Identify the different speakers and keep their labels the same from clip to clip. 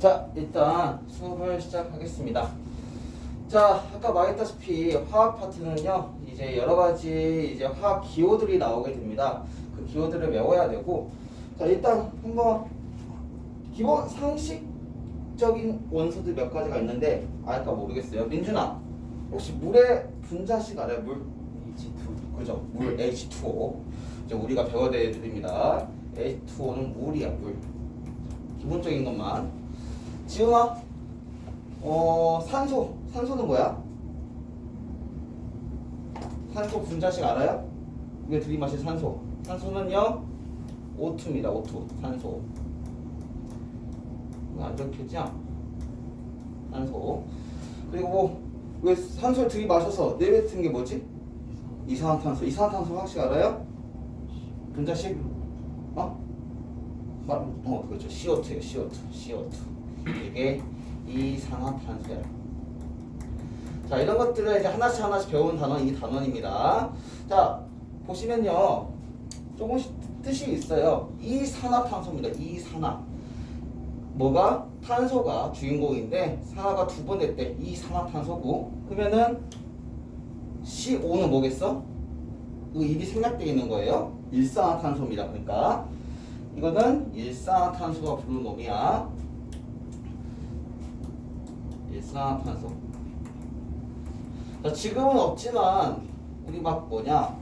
Speaker 1: 자, 일단 수업을 시작하겠습니다. 자, 아까 말했다시피 화학 파트는요, 이제 여러 가지 이제 화학 기호들이 나오게 됩니다. 그 기호들을 외워야 되고, 자, 일단 한번 기본 상식적인 원소들 몇 가지가 있는데, 알까 모르겠어요. 민준아, 혹시 물의 분자식 알아요? 물?
Speaker 2: H2
Speaker 1: 그죠? 물 H2O. 이제 우리가 배워야 될 애들입니다. H2O는 물이야, 물. 기본적인 것만. 지훈아, 어, 산소. 산소는 뭐야? 산소 분자식 알아요? 이게 들이마신 산소. 산소는요, O2입니다, O2. 산소. 안 적혀있죠? 산소. 그리고 뭐, 왜 산소를 들이마셔서 내뱉은 게 뭐지? 이산화탄소. 이산화탄소 혹시 알아요? 분자식? 어? 말, 어, 그렇죠. CO2예요, CO2. CO2. 이게 이산화탄소야. 자, 이런 것들을 이제 하나씩 하나씩 배운 단원, 이 단원입니다. 자, 보시면요. 조금씩 뜻이 있어요. 이산화탄소입니다. 이산화. 뭐가? 탄소가 주인공인데, 산화가 두 번 됐대. 이산화탄소고. 그러면은, CO5는 뭐겠어? 이 입이 생략되어 있는 거예요. 일산화탄소입니다. 그러니까 이거는 일산화탄소가 부르는 놈이야. 일산화탄소. 자, 지금은 없지만 우리 막 뭐냐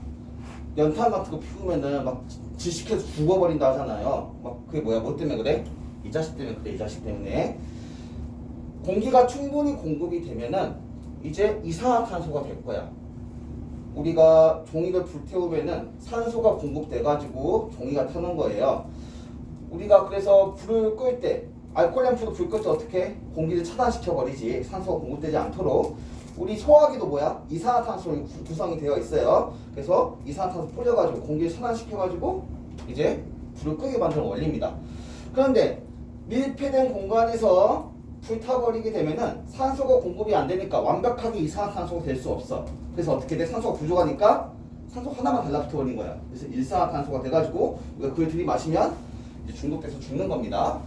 Speaker 1: 연탄 같은 거 피우면은 막 질식해서 죽어버린다 하잖아요. 막 그게 뭐야? 뭐 때문에 그래? 이 자식 때문에 그래. 이 자식 때문에. 공기가 충분히 공급이 되면은 이제 이산화탄소가 될 거야. 우리가 종이를 불태우면은 산소가 공급돼가지고 종이가 타는 거예요. 우리가 그래서 불을 끌 때 알코올 램프도 불끌때 어떻게 공기를 차단시켜 버리지 산소가 공급되지 않도록 우리 소화기도 뭐야 이산화탄소로 구- 구성이 되어 있어요. 그래서 이산화탄소 뿌려가지고 공기를 차단시켜가지고 이제 불을 끄게 만드는 원리입니다. 그런데 밀폐된 공간에서 불타버리게 되면은 산소가 공급이 안 되니까 완벽하게 이산화탄소가 될 수 없어. 그래서 어떻게 돼? 산소가 부족하니까 산소 하나만 달라붙어 버린 거야. 그래서 일산화탄소가 돼가지고 우리가 그걸 들이마시면 중독돼서 죽는 겁니다.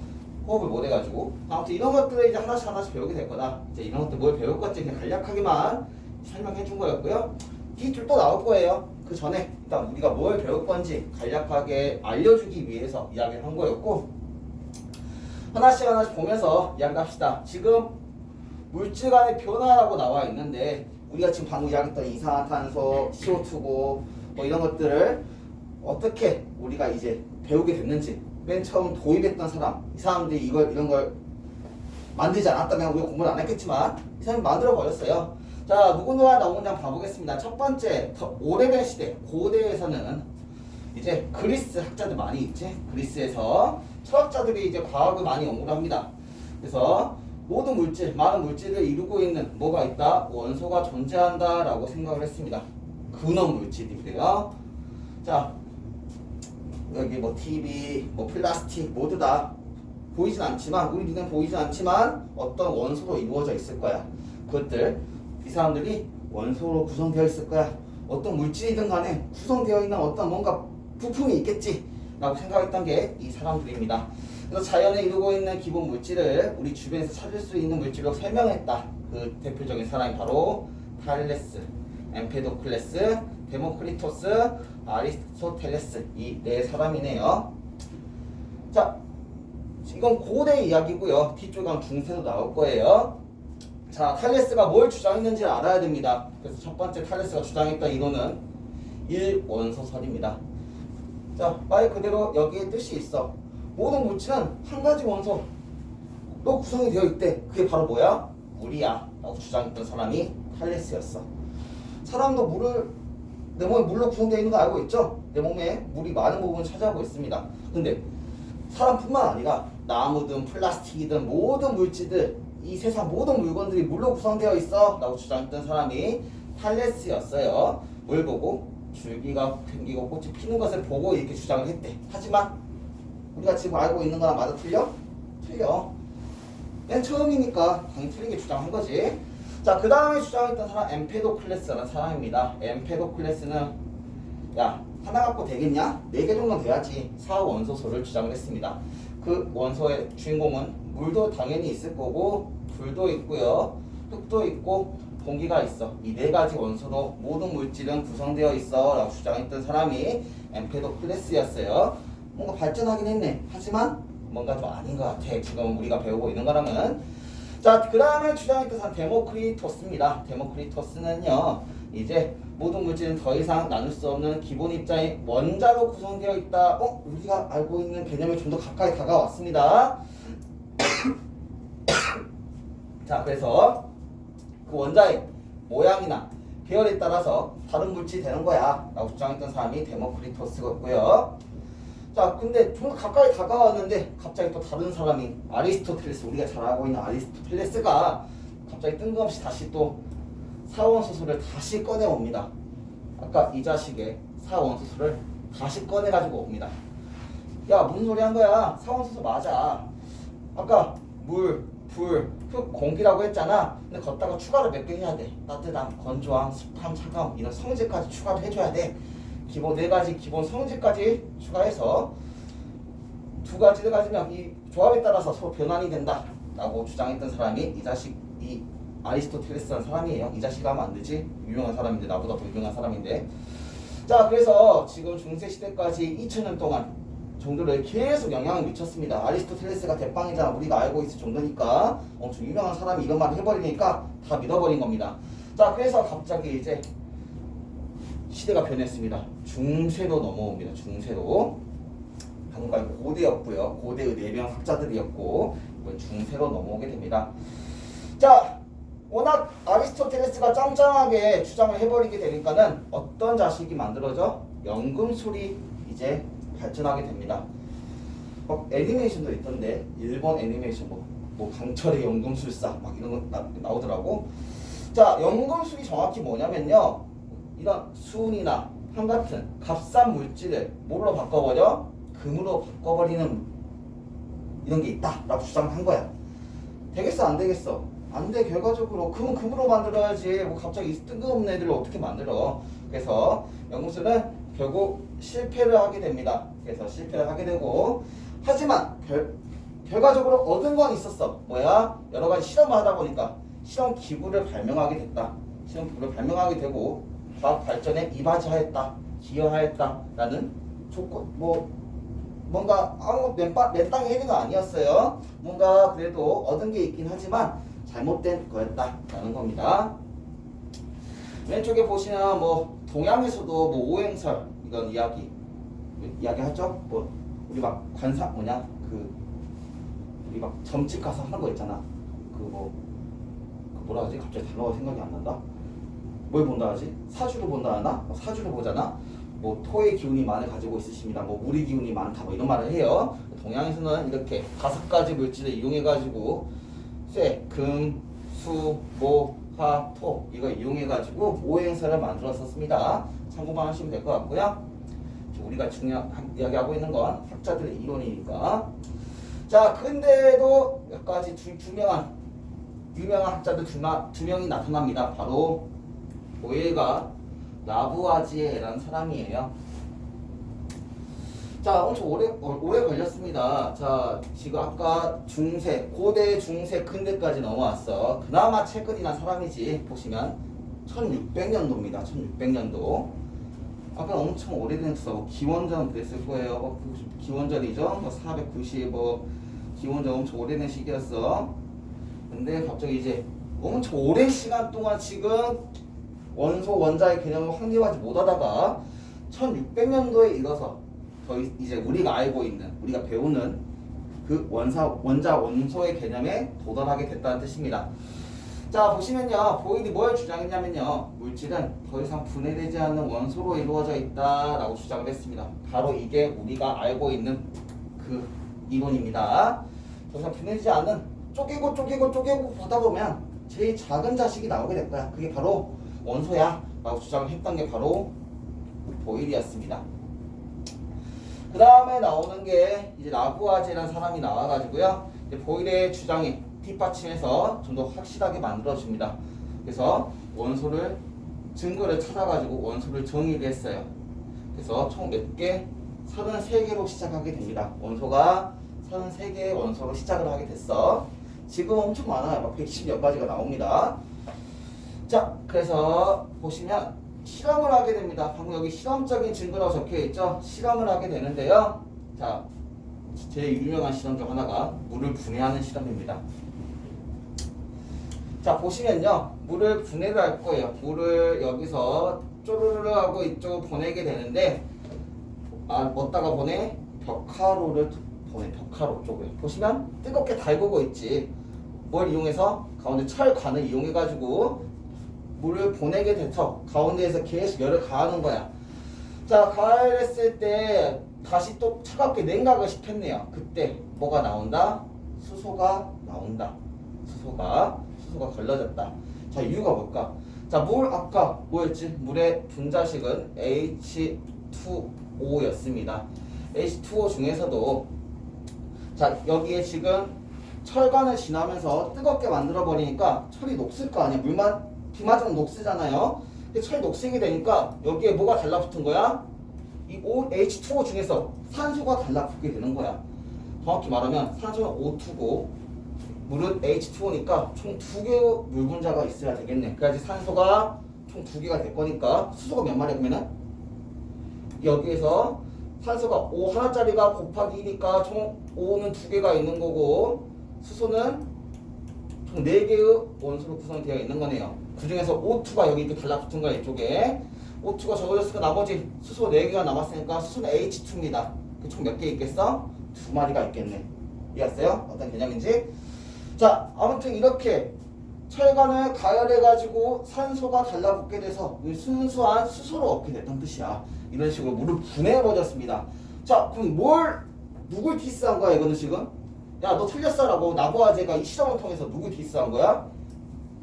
Speaker 1: 호흡을 못 해가지고 아무튼 이런 것들을 이제 하나씩 하나씩 배우게 될 거다. 이제 이런 것들 뭘 배울 건지 그냥 간략하게만 설명해 준 거였고요. 뒤줄 또 나올 거예요. 그 전에 일단 우리가 뭘 배울 건지 간략하게 알려주기 위해서 이야기를 한 거였고 하나씩 하나씩 보면서 이야기 합시다. 지금 물질 간의 변화라고 나와 있는데 우리가 지금 방금 이야기했던 이산화탄소, CO2고 뭐 이런 것들을 어떻게 우리가 이제 배우게 됐는지 맨 처음 도입했던 사람 이 사람들이 이걸 이런 걸 만들지 않았다면 우리가 공부를 안 했겠지만 이 사람이 만들어 버렸어요. 자 누구누가 나온 문장 봐보겠습니다. 첫 번째 더 오래된 시대 고대에서는 이제 그리스 학자들 많이 있지 그리스에서 철학자들이 이제 과학을 많이 연구를 합니다. 그래서 모든 물질, 많은 물질을 이루고 있는 뭐가 있다? 원소가 존재한다라고 생각을 했습니다. 근원 물질인데요. 자, 여기 뭐 TV, 뭐 플라스틱 모두 다 보이진 않지만 우리 눈에 보이진 않지만 어떤 원소로 이루어져 있을 거야. 그것들 이 사람들이 원소로 구성되어 있을 거야. 어떤 물질이든 간에 구성되어 있는 어떤 뭔가 부품이 있겠지. 라고 생각했던 게 이 사람들입니다. 그래서 자연에 이루고 있는 기본 물질을 우리 주변에서 찾을 수 있는 물질로 설명했다. 그 대표적인 사람이 바로 탈레스, 엠페도클레스, 데모크리토스, 아리스토텔레스 이 네 사람이네요. 자, 이건 고대 이야기고요. 가면 중세도 나올 거예요. 자, 탈레스가 뭘 주장했는지 알아야 됩니다. 그래서 첫 번째 탈레스가 주장했던 이론은 일원소설입니다. 자, 말 그대로 여기에 뜻이 있어. 모든 물질은 한 가지 원소로 구성이 되어 있대. 그게 바로 뭐야? 물이야. 라고 주장했던 사람이 탈레스였어. 사람도 물을 내 몸에 물로 구성되어 있는 거 알고 있죠? 내 몸에 물이 많은 부분을 차지하고 있습니다. 근데 사람뿐만 아니라 나무든 플라스틱이든 모든 물질들 이 세상 모든 물건들이 물로 구성되어 있어 라고 주장했던 사람이 탈레스였어요. 뭘 보고 줄기가 생기고 꽃이 피는 것을 보고 이렇게 주장을 했대. 하지만 우리가 지금 알고 있는 거랑 맞아 틀려? 틀려. 맨 처음이니까 당연히 틀리게 주장한 거지. 자, 그 다음에 주장했던 사람 엠페도클레스라는 사람입니다. 엠페도클레스는 야 하나 갖고 되겠냐? 네 개 정도 돼야지 사원소설을 주장을 했습니다. 그 원소의 주인공은 물도 당연히 있을 거고 불도 있고요. 흙도 있고 공기가 있어. 이 네 가지 원소로 모든 물질은 구성되어 있어 라고 주장했던 사람이 엠페도클레스였어요. 뭔가 발전하긴 했네. 하지만 뭔가 좀 아닌 것 같아. 지금 우리가 배우고 있는 거랑은. 자, 그 다음에 주장했던 데모크리토스입니다. 데모크리토스는요, 이제 모든 물질은 더 이상 나눌 수 없는 기본 입자의 원자로 구성되어 있다. 어? 우리가 알고 있는 개념에 좀 더 가까이 다가왔습니다. 자, 그래서 그 원자의 모양이나 계열에 따라서 다른 물질이 되는 거야. 라고 주장했던 사람이 데모크리토스였고요. 자, 근데 좀더 가까이 다가왔는데 갑자기 또 다른 사람이 아리스토텔레스 우리가 잘 알고 있는 아리스토텔레스가 갑자기 뜬금없이 다시 또 사원소설을 다시 꺼내 옵니다. 아까 이 자식의 사원소설을 다시 꺼내 가지고 옵니다. 야 무슨 소리 한 거야? 사원소설 맞아. 아까 물, 불, 흙, 공기라고 했잖아. 근데 걷다가 추가로 몇개 해야 돼. 따뜻함, 건조함, 습함, 차가움 이런 성질까지 추가를 해줘야 돼. 기본 네 가지 기본 성질까지 추가해서 두 가지를 가지면 이 조합에 따라서 서로 변환이 된다라고 주장했던 사람이 이 자식 이 아리스토텔레스라는 사람이에요. 이 자식 하면 안 되지. 유명한 사람인데 나보다 더 유명한 사람인데. 자 그래서 지금 중세 시대까지 2000년 동안 정도를 계속 영향을 미쳤습니다. 아리스토텔레스가 대빵이잖아. 우리가 알고 있을 정도니까 엄청 유명한 사람이 이런 말을 해버리니까 다 믿어버린 겁니다. 자 그래서 갑자기 이제 시대가 변했습니다. 중세로 넘어옵니다. 중세로. 방금까지 고대였고요. 고대의 네명 학자들이었고 이번 중세로 넘어오게 됩니다. 자, 워낙 아리스토텔레스가 짱짱하게 주장을 해버리게 되니까는 어떤 자식이 만들어져? 연금술이 이제 발전하게 됩니다. 어, 애니메이션도 있던데 일본 애니메이션 뭐, 뭐 강철의 연금술사 막 이런 거 나, 나오더라고. 자, 연금술이 정확히 뭐냐면요. 이런 수은이나 황 같은 값싼 물질을 뭐로 바꿔버려? 금으로 바꿔버리는 이런 게 있다라고 주장한 거야. 되겠어 안 되겠어? 안 돼 결과적으로 금은 금으로 만들어야지 뭐 갑자기 뜬금없는 애들을 어떻게 만들어? 그래서 연금술은 결국 실패를 하게 됩니다. 그래서 실패를 하게 되고 하지만 결, 결과적으로 얻은 건 있었어. 뭐야? 여러 가지 실험을 하다 보니까 실험 기구를 발명하게 됐다. 실험 기구를 발명하게 되고 과학 발전에 이바지하였다, 기여하였다라는 조건 뭐 뭔가 아무 맨땅 맨땅에 해는 거 아니었어요. 뭔가 그래도 얻은 게 있긴 하지만 잘못된 거였다라는 겁니다. 왼쪽에 보시면 뭐 동양에서도 뭐 오행설 이런 이야기 이야기하죠. 뭐 우리 막 관사 뭐냐 그 우리 막 점집 가서 하는 거 있잖아. 그뭐 그 뭐라 하지? 갑자기 단어가 생각이 안 난다. 뭘 본다 하지? 사주를 본다 하나? 어, 사주를 보잖아. 뭐 토의 기운이 많이 가지고 있으십니다. 뭐 물의 기운이 많다. 뭐 이런 말을 해요. 동양에서는 이렇게 다섯 가지 물질을 이용해 가지고 쇠, 금, 수, 목, 화, 토 이거 이용해 가지고 오행사를 만들었었습니다. 참고만 하시면 될 것 같고요. 우리가 중요한 이야기하고 있는 건 학자들의 이론이니까. 자, 근데도 몇 가지 두, 유명한 유명한 학자들 두, 마- 두 명이 나타납니다. 바로 보일과 라부아지에라는 사람이에요. 자, 엄청 오래 어, 오래 걸렸습니다. 자, 지금 아까 중세, 고대, 중세, 근대까지 넘어왔어. 그나마 최근이 난 사람이지. 보시면 1600년도입니다. 1600년도. 아까 엄청 수사, 뭐 기원전 그랬을 거예요. 뭐 그- 기원전이죠. 뭐 490, 뭐 기원전 엄청 오래된 시기였어. 근데 갑자기 이제 엄청 오랜 시간 동안 지금 원소 원자의 개념을 확립하지 못하다가 1600년도에 이뤄서 더 이- 이제 우리가 알고 있는 우리가 배우는 그 원사 원자 원소의 개념에 도달하게 됐다는 뜻입니다. 자 보시면요 보일이 뭘 주장했냐면요 물질은 더 이상 분해되지 않는 원소로 이루어져 있다라고 주장을 했습니다. 바로 이게 우리가 알고 있는 그 이론입니다. 더 이상 분해되지 않는 쪼개고 쪼개고 쪼개고 보다 보면 제일 작은 자식이 나오게 될 거야. 그게 바로 원소야 라고 주장을 했던 게 바로 보일이었습니다. 그 다음에 나오는 게 이제 라부아제라는 사람이 나와가지고요. 이제 보일의 주장이 뒷받침해서 좀 더 확실하게 만들어줍니다. 그래서 원소를 증거를 찾아가지고 원소를 정의를 했어요. 그래서 총 몇 개? 33개로 시작하게 됩니다. 원소가 33개의 원소로 시작을 하게 됐어. 지금 엄청 많아요. 막 110몇 가지가 나옵니다. 자, 그래서 보시면 실험을 하게 됩니다. 방금 여기 실험적인 증거라고 적혀 있죠? 실험을 하게 되는데요. 자, 제일 유명한 실험 중 하나가 물을 분해하는 실험입니다. 자, 보시면요. 물을 분해를 할 거예요. 물을 여기서 쪼르르 하고 이쪽으로 보내게 되는데 아, 어디다가 보내? 벽화로를 보내. 벽화로 쪽에. 보시면 뜨겁게 달구고 있지. 뭘 이용해서 가운데 철관을 이용해 가지고 물을 보내게 돼서 가운데에서 계속 열을 가하는 거야. 자, 가열했을 때 다시 또 차갑게 냉각을 시켰네요. 그때 뭐가 나온다? 수소가 나온다. 수소가 수소가 걸러졌다. 자, 이유가 뭘까? 자, 물 아까 뭐였지? 물의 분자식은 H2O였습니다. H2O 중에서도 자, 여기에 지금 철관을 지나면서 뜨겁게 만들어 버리니까 철이 녹슬 거 아니야. 물만 비 맞으면 녹슬잖아요. 근데 철이 녹슬게 되니까 여기에 뭐가 달라붙은 거야? 이 O, H2O 중에서 산소가 달라붙게 되는 거야. 정확히 말하면 산소는 O2고 물은 H2O니까 총 두 개의 물 분자가 있어야 되겠네. 그래야지 산소가 총 두 개가 될 거니까 수소가 몇 마리 그러면은 여기에서 산소가 O 하나짜리가 곱하기 2니까 총 O는 두 개가 있는 거고 수소는 총네 개의 원소로 구성되어 있는 거네요. 그 중에서 O2가 여기 이렇게 달라붙은 거야 이쪽에. O2가 적어졌으니까 나머지 수소 4개가 남았으니까 수소는 H2입니다. 총 몇 개 있겠어? 두 마리가 있겠네. 이해했어요? 어떤 개념인지? 자, 아무튼 이렇게 철관을 가열해가지고 산소가 달라붙게 돼서 순수한 수소를 얻게 됐던 뜻이야. 이런 식으로 물을 분해해버렸습니다. 자, 그럼 뭘, 누굴 디스한 거야, 이거는 지금? 야, 너 틀렸어 라고 나보아제가 이 실험을 통해서 누구 디스한 거야?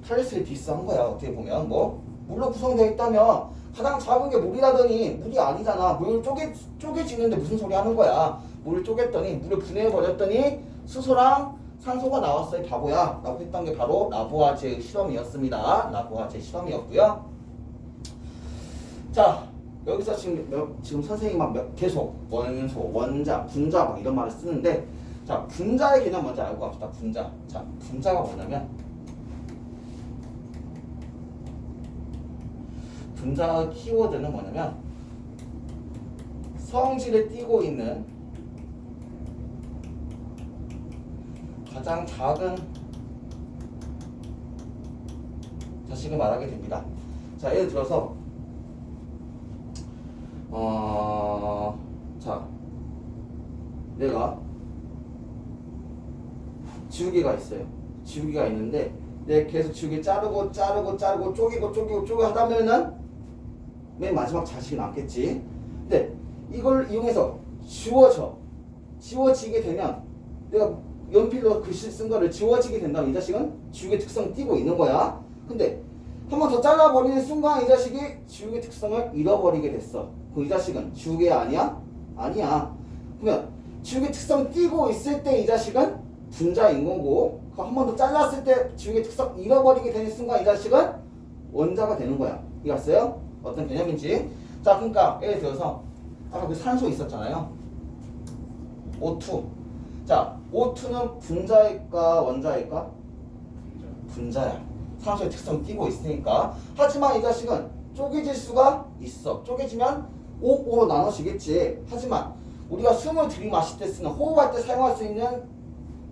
Speaker 1: 탈레스를 디스한 거야, 어떻게 보면. 뭐, 물로 구성되어 있다면 가장 작은 게 물이라더니 물이 아니잖아. 물 쪼개, 쪼개지는데 무슨 소리 하는 거야. 물을 쪼갰더니 물을 분해해버렸더니 수소랑 산소가 나왔어요 바보야 라고 했던 게 바로 라보아제의 실험이었습니다 라보아제 실험이었고요 자 여기서 지금 몇- 지금 선생님이 막 몇- 계속 원소 원자 분자 막 이런 말을 쓰는데 자 분자의 개념 먼저 알고 갑시다 분자 자 분자가 뭐냐면 분자 키워드는 뭐냐면 성질을 띠고 있는 가장 작은 자식을 말하게 됩니다. 자, 예를 들어서 어, 자, 내가 지우개가 있어요. 지우개가 있는데 내가 계속 지우개 자르고 자르고 자르고 쪼개고 쪼개고 쪼개 하다 보면은 맨 마지막 자식이 남겠지. 근데 이걸 이용해서 지워져. 지워지게 되면 내가 연필로 글씨 쓴 거를 지워지게 된다면 이 자식은 지우개 특성 띄고 있는 거야. 근데 한 번 더 잘라버리는 순간 이 자식이 지우개 특성을 잃어버리게 됐어. 그럼 이 자식은 지우개 아니야? 아니야. 그러면 지우개 특성 띄고 있을 때 이 자식은 분자인 거고 한 번 더 잘랐을 때 지우개 특성 잃어버리게 되는 순간 이 자식은 원자가 되는 거야. 이해갔어요? 어떤 개념인지. 자, 그러니까 예를 들어서 아까 그 산소 있었잖아요. O2. 자, O2는 분자일까 원자일까? 분자야. 산소의 특성 띄고 있으니까. 하지만 이 자식은 쪼개질 수가 있어. 쪼개지면 O, O로 나눠지겠지. 하지만 우리가 숨을 들이마실 때 쓰는 호흡할 때 사용할 수 있는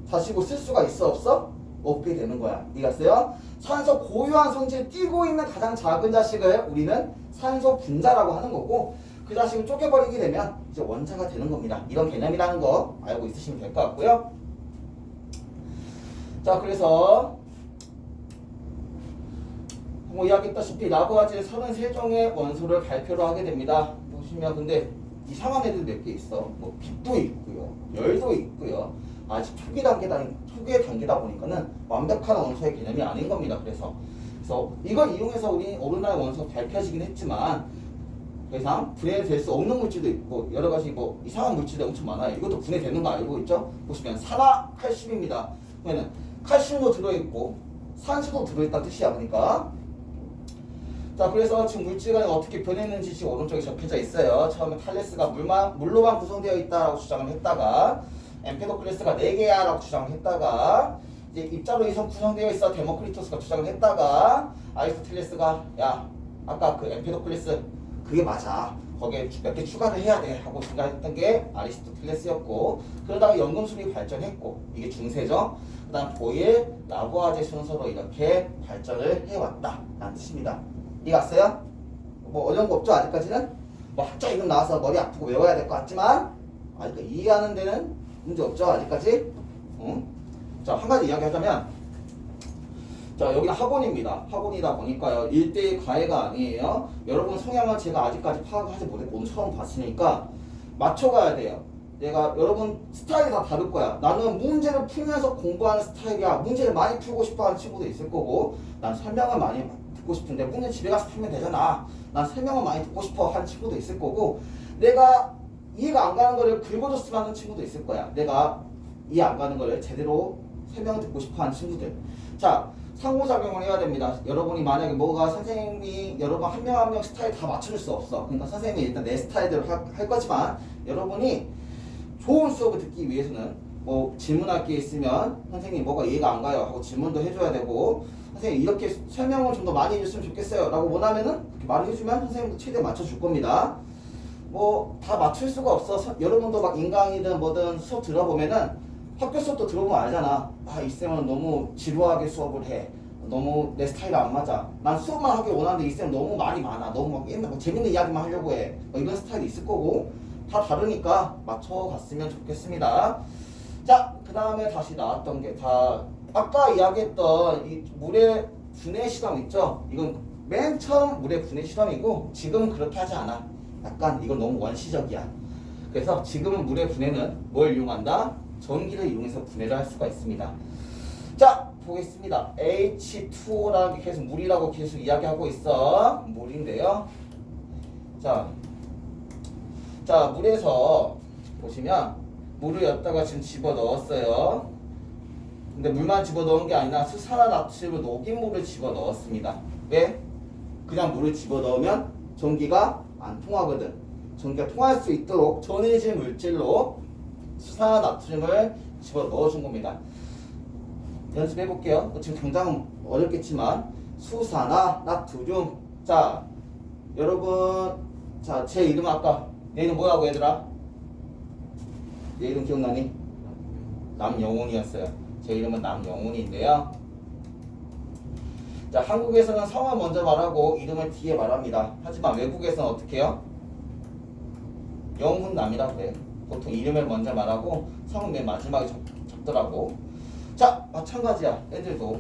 Speaker 1: 자식을 쓸 수가 있어 없어? 없게 되는 거야. 이해갔어요? 산소 고유한 성질 띄고 있는 가장 작은 자식을 우리는 산소 분자라고 하는 거고 그 자식을 쪼개버리게 되면 이제 원자가 되는 겁니다. 이런 개념이라는 거 알고 있으시면 될 것 같고요. 자, 그래서 뭐 이야기했다시피 라보아지의 33종의 원소를 발표를 하게 됩니다. 보시면 근데 이상한 애들 몇 개 있어. 뭐 빛도 있고요. 열도 있고요. 아직 초기 단계다 초기의 단계다 보니까는 완벽한 원소의 개념이 아닌 겁니다. 그래서 그래서 이걸 이용해서 우리 오르나의 원소 밝혀지긴 했지만 더 이상 분해될 수 없는 물질도 있고 여러 가지 뭐 이상한 물질이 엄청 많아요. 이것도 분해되는 거 알고 있죠? 보시면 산화 칼슘입니다. 그러면 칼슘도 들어있고 산소도 들어있다는 뜻이야. 그러니까 자 그래서 지금 물질간이 어떻게 변했는지 지금 오른쪽에 적혀져 있어요. 처음에 탈레스가 물만 물로만 구성되어 있다라고 주장을 했다가 엠페도클레스가 4개야 라고 주장을 했다가 이제 입자로 이성 구성되어 있어 데모크리토스가 주장을 했다가 아리스토텔레스가 야 아까 그 엠페도클레스 그게 맞아 거기에 몇 개 추가를 해야 돼 하고 생각했던 게 아리스토텔레스였고 그러다가 연금술이 발전했고 이게 중세죠 그 다음 보일, 라부아제 순서로 이렇게 발전을 해왔다 라는 뜻입니다 이해 갔어요? 뭐 어려운 거 없죠 아직까지는? 뭐 학자 이름 나와서 머리 아프고 외워야 될 것 같지만 아직 이해하는 데는 문제 없죠 아직까지? 응? 자 한 가지 이야기 하자면 자 여기는 학원입니다. 학원이다 보니까요 1대1 과외가 아니에요. 여러분 성향은 제가 아직까지 파악하지 못했고 오늘 처음 봤으니까 맞춰가야 돼요. 내가 여러분 스타일이 다 다를 거야. 나는 문제를 풀면서 공부하는 스타일이야. 문제를 많이 풀고 싶어 하는 친구도 있을 거고 난 설명을 많이 듣고 싶은데 문제 집에 가서 풀면 되잖아. 난 설명을 많이 듣고 싶어 하는 친구도 있을 거고 내가 이해가 안 가는 거를 긁어줬으면 하는 친구도 있을 거야. 내가 이해 안 가는 거를 제대로 설명을 듣고 싶어 하는 친구들. 자 상호작용을 해야 됩니다. 여러분이 만약에 뭐가 선생님이 여러분 한 명 한명 스타일 다 맞춰줄 수 없어. 그러니까 선생님이 일단 내 스타일대로 할, 할 거지만 여러분이 좋은 수업을 듣기 위해서는 뭐 질문할 게 있으면 선생님 뭐가 이해가 안 가요 하고 질문도 해줘야 되고 선생님 이렇게 설명을 좀 더 많이 해줬으면 좋겠어요 라고 원하면은 그렇게 말을 해주면 선생님도 최대한 맞춰줄 겁니다 뭐 다 맞출 수가 없어. 서- 여러분도 막 인강이든 뭐든 수업 들어보면은 학교 수업도 들어보면 알잖아. 아 이 쌤은 너무 지루하게 수업을 해. 너무 내 스타일 안 맞아. 난 수업만 하길 원하는데 이 쌤은 너무 말이 많아. 너무 막 옛날 뭐 재밌는 이야기만 하려고 해. 뭐 이런 스타일이 있을 거고 다 다르니까 맞춰갔으면 좋겠습니다. 자, 그 다음에 다시 나왔던 게 다 아까 이야기했던 이 물의 분해 실험 있죠? 이건 맨 처음 물의 분해 실험이고 지금은 그렇게 하지 않아. 약간 이건 너무 원시적이야. 그래서 지금은 물의 분해는 뭘 이용한다? 전기를 이용해서 분해를 할 수가 있습니다. 자, 보겠습니다. H2O라는 게 계속 물이라고 계속 이야기하고 있어. 물인데요. 자, 자 물에서 보시면 물을 엿다가 지금 집어 넣었어요. 근데 물만 집어 넣은 게 아니라 수산화나트륨을 녹인 물을 집어 넣었습니다. 왜? 그냥 물을 집어 넣으면 전기가 안 통하거든. 전기가 통할 수 있도록 전해질 물질로 수산화 나트륨을 집어 넣어준 겁니다. 연습해 볼게요. 지금 당장 어렵겠지만 수산화 나트륨. 자, 여러분, 자 제 이름 아까 내 이름 뭐라고 얘들아? 내 이름 기억나니? 남영훈이었어요. 제 이름은 남영훈인데요. 자, 한국에서는 성을 먼저 말하고 이름을 뒤에 말합니다. 하지만 외국에서는 어떻게 해요? 영훈남이라고 해. 보통 이름을 먼저 말하고 성은 맨 마지막에 적, 적더라고. 자, 마찬가지야. 애들도.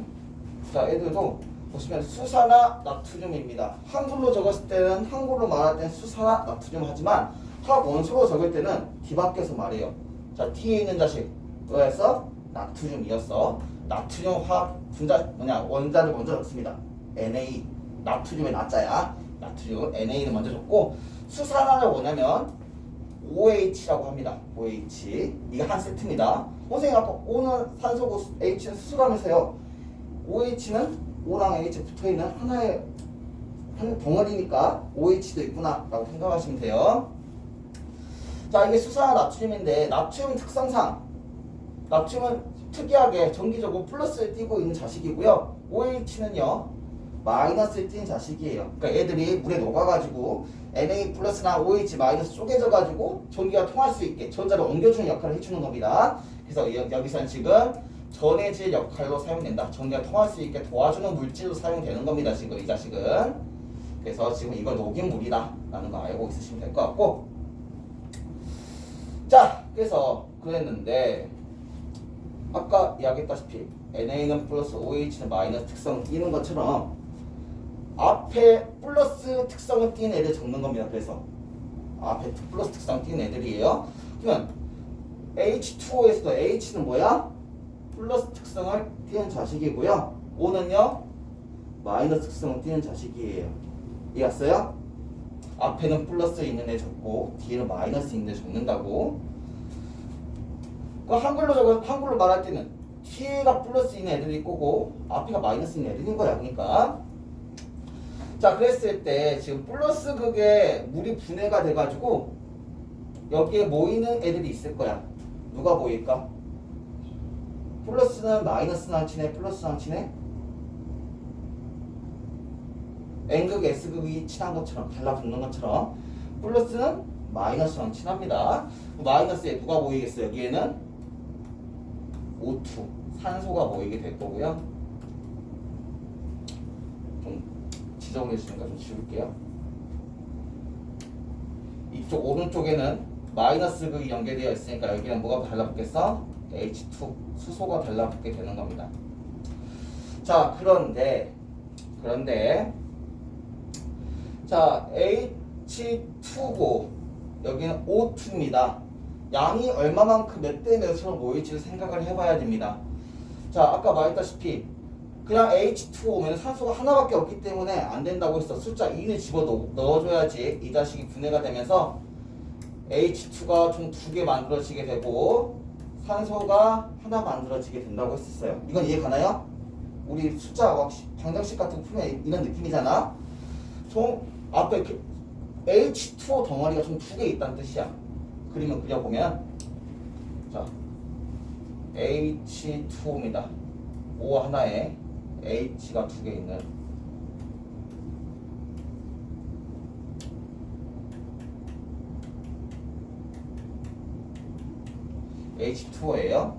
Speaker 1: 자, 애들도 보시면 수산화 나트륨입니다. 한글로 적었을 때는 한글로 말할 때는 수산화 나트륨 하지만 화학 원소로 적을 때는 뒤바뀌어서 말해요. 자, T에 있는 자식 그래서 나트륨이었어. 나트륨 화학 분자 뭐냐 원자를 먼저 넣습니다. Na 나트륨의 나자야. 나트륨 NA를 먼저 줬고 수산화를 뭐냐면 OH라고 합니다. OH 이게 한 세트입니다. 선생님 아까 O는 산소고 H는 수소라면서요. OH는 O랑 H 붙어 있는 하나의 한 덩어리니까 OH도 있구나라고 생각하시면 돼요. 자 이게 수산화 나트륨인데 나트륨 특성상 나트륨은 특이하게 전기적으로 플러스를 띄고 있는 자식이고요. OH는요 마이너스를 띈 자식이에요. 그러니까 애들이 물에 녹아가지고 Na 플러스나 OH 마이너스 쪼개져가지고 전기가 통할 수 있게 전자를 옮겨주는 역할을 해주는 겁니다. 그래서 여, 여기서는 지금 전해질 역할로 사용된다. 전기가 통할 수 있게 도와주는 물질로 사용되는 겁니다. 지금 이 자식은. 그래서 지금 이걸 녹인 물이다 라는 거 알고 있으시면 될 것 같고. 자, 그래서 그랬는데 아까 이야기했다시피 NA는 플러스 OH는 마이너스 특성을 띄는 것처럼 앞에 플러스 특성을 띄는 애들 적는 겁니다. 그래서 앞에 플러스 특성 띄는 애들이에요. 그러면 H2O에서도 H는 뭐야? 플러스 특성을 띄는 자식이고요. O는요 마이너스 특성을 띄는 자식이에요. 이해갔어요? 앞에는 플러스 있는 애 적고 뒤에는 마이너스 있는 애 적는다고. 그 한글로 적어 한글로 말할 때는 뒤에가 플러스 있는 애들이 거고 앞에가 마이너스 있는 애들인 거야. 그러니까 자 그랬을 때 지금 플러스 극에 물이 분해가 돼가지고 여기에 모이는 애들이 있을 거야. 누가 보일까? 플러스는 마이너스랑 친해? 플러스랑 친해? N극, S극이 친한 것처럼 달라붙는 것처럼 플러스는 마이너스랑 친합니다. 마이너스에 누가 보이겠어요? 여기에는 O2 산소가 보이게 될 거고요. 좀 지정을 해주니까 좀 지울게요. 이쪽 오른쪽에는 마이너스 극이 연결되어 있으니까 여기는 뭐가 달라붙겠어? H2 수소가 달라붙게 되는 겁니다. 자 그런데 그런데 자 H2고 여기는 O2입니다. 양이 얼마만큼 몇 대 몇으로 모일지를 생각을 해봐야 됩니다. 자 아까 말했다시피 그냥 H2 오면 산소가 하나밖에 없기 때문에 안 된다고 했어. 숫자 2를 집어 넣- 넣어줘야지 이 자식이 분해가 되면서 H2가 총 두 개 만들어지게 되고 산소가 하나 만들어지게 된다고 했었어요. 이건 이해 가나요? 우리 숫자 방정식 같은 거 풀면 이런 느낌이잖아. 총 앞에 이렇게 H2O 덩어리가 총 두 개 있다는 뜻이야. 그림을 그려보면 자 H2O입니다. O 하나에 H가 두 개 있는 H2O예요.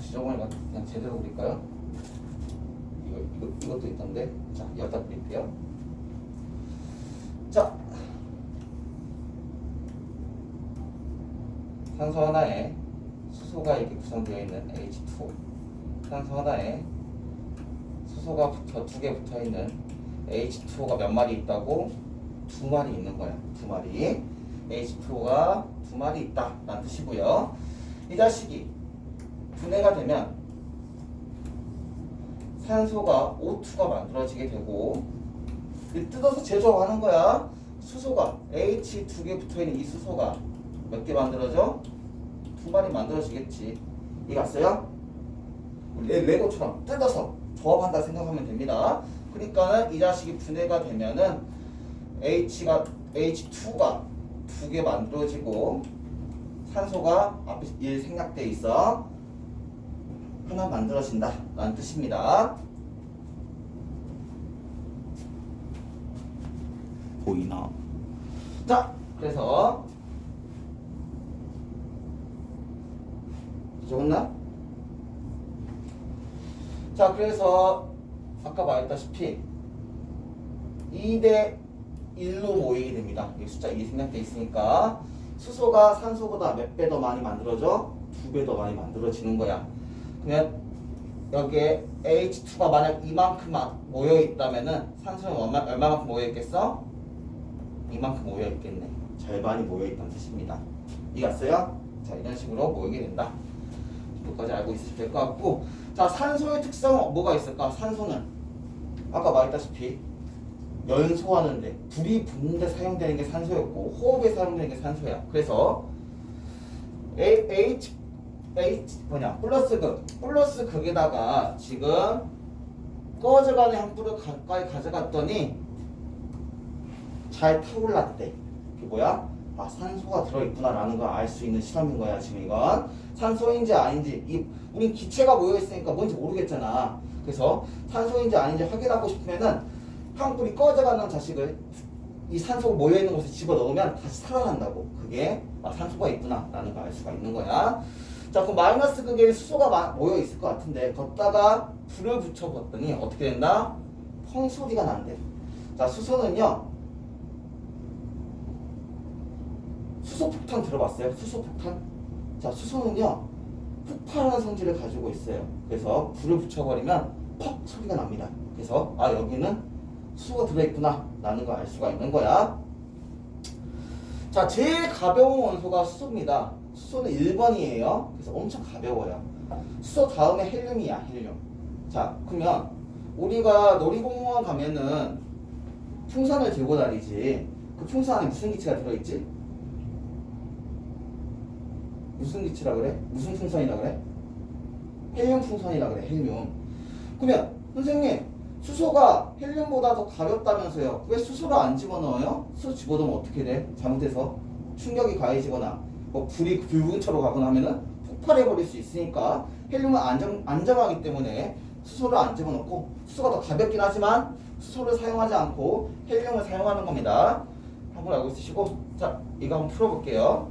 Speaker 1: 지저분해 그냥 제대로 그릴까요? 이거 이거 이것도 있던데. 자 여기다 그릴게요. 자 산소 하나에 수소가 이렇게 구성되어 있는 H2O. 산소 하나에 수소가 붙어 두 개 붙어 있는 H2O가 몇 마리 있다고? 두 마리 있는 거야. 두 마리. H2O가 두 마리 있다. 라는 뜻이고요. 이 자식이 분해가 되면 산소가 O2가 만들어지게 되고 이 뜯어서 제조하는 거야. 수소가 H 두 개 붙어 있는 이 수소가 몇 개 만들어져? 두 마리 만들어지겠지. 이해갔어요? 우리 레- 레고처럼 뜯어서 조합한다 생각하면 됩니다. 그러니까는 이 자식이 분해가 되면은 H가 H2가 두 개 만들어지고 산소가 앞에 1 생략돼 있어 하나 만들어진다 라는 뜻입니다. 보이나? 자, 그래서 적었나? 자, 그래서 아까 말했다시피 2대 1로 모이게 됩니다. 이 숫자 2 생략돼 있으니까 수소가 산소보다 몇 배 더 많이 만들어져? 두 배 더 많이 만들어지는 거야. 그러면 여기에 H2가 만약 이만큼 모여 있다면은 산소는 얼마, 얼마만큼 모여 있겠어? 이만큼 모여 있겠네. 절반이 모여 있다는 뜻입니다. 이해갔어요? 자, 이런 식으로 모이게 된다. 여기까지 알고 있으시면 될 것 같고 자 산소의 특성은 뭐가 있을까? 산소는 아까 말했다시피 연소하는데 불이 붙는데 사용되는 게 산소였고 호흡에 사용되는 게 산소야 그래서 A, H H 뭐냐 플러스 극 플러스 극에다가 지금 꺼져가는 향불을 가까이 가져갔더니 잘 타올랐대 그게 뭐야? 아 산소가 들어있구나라는 걸 알 수 있는 실험인 거야 지금 이건 산소인지 아닌지 이 우린 기체가 모여 있으니까 뭔지 모르겠잖아. 그래서 산소인지 아닌지 확인하고 싶으면은 향불이 꺼져가는 자식을 이 산소가 모여 있는 곳에 집어 넣으면 다시 살아난다고. 그게 아, 산소가 있구나라는 걸 알 수가 있는 거야. 자, 그럼 마이너스 극에 수소가 마- 모여 있을 것 같은데 걷다가 불을 붙여 봤더니 어떻게 된다? 펑 소리가 난대. 자, 수소는요. 수소폭탄 들어봤어요? 수소폭탄? 자, 수소는요. 폭발하는 성질을 가지고 있어요. 그래서 불을 붙여버리면 퍽 소리가 납니다. 그래서 아 여기는 수소가 들어있구나 라는 걸 알 수가 있는 거야. 자, 제일 가벼운 원소가 수소입니다. 수소는 1번이에요. 그래서 엄청 가벼워요. 수소 다음에 헬륨이야, 헬륨. 자, 그러면 우리가 놀이공원 가면은 풍선을 들고 다니지. 그 풍선 안에 무슨 기체가 들어있지? 무슨 기체라 그래? 무슨 풍선이라 그래? 헬륨 풍선이라 그래, 헬륨. 그러면 선생님, 수소가 헬륨보다 더 가볍다면서요. 왜 수소를 안 집어넣어요? 수소 집어넣으면 어떻게 돼? 잘못해서 충격이 가해지거나 뭐 불이 불 근처로 가거나 하면은 폭발해 버릴 수 있으니까 헬륨은 안정 안정하기 때문에 수소를 안 집어넣고 수소가 더 가볍긴 하지만 수소를 사용하지 않고 헬륨을 사용하는 겁니다. 한번 알고 있으시고 자 이거 한번 풀어볼게요.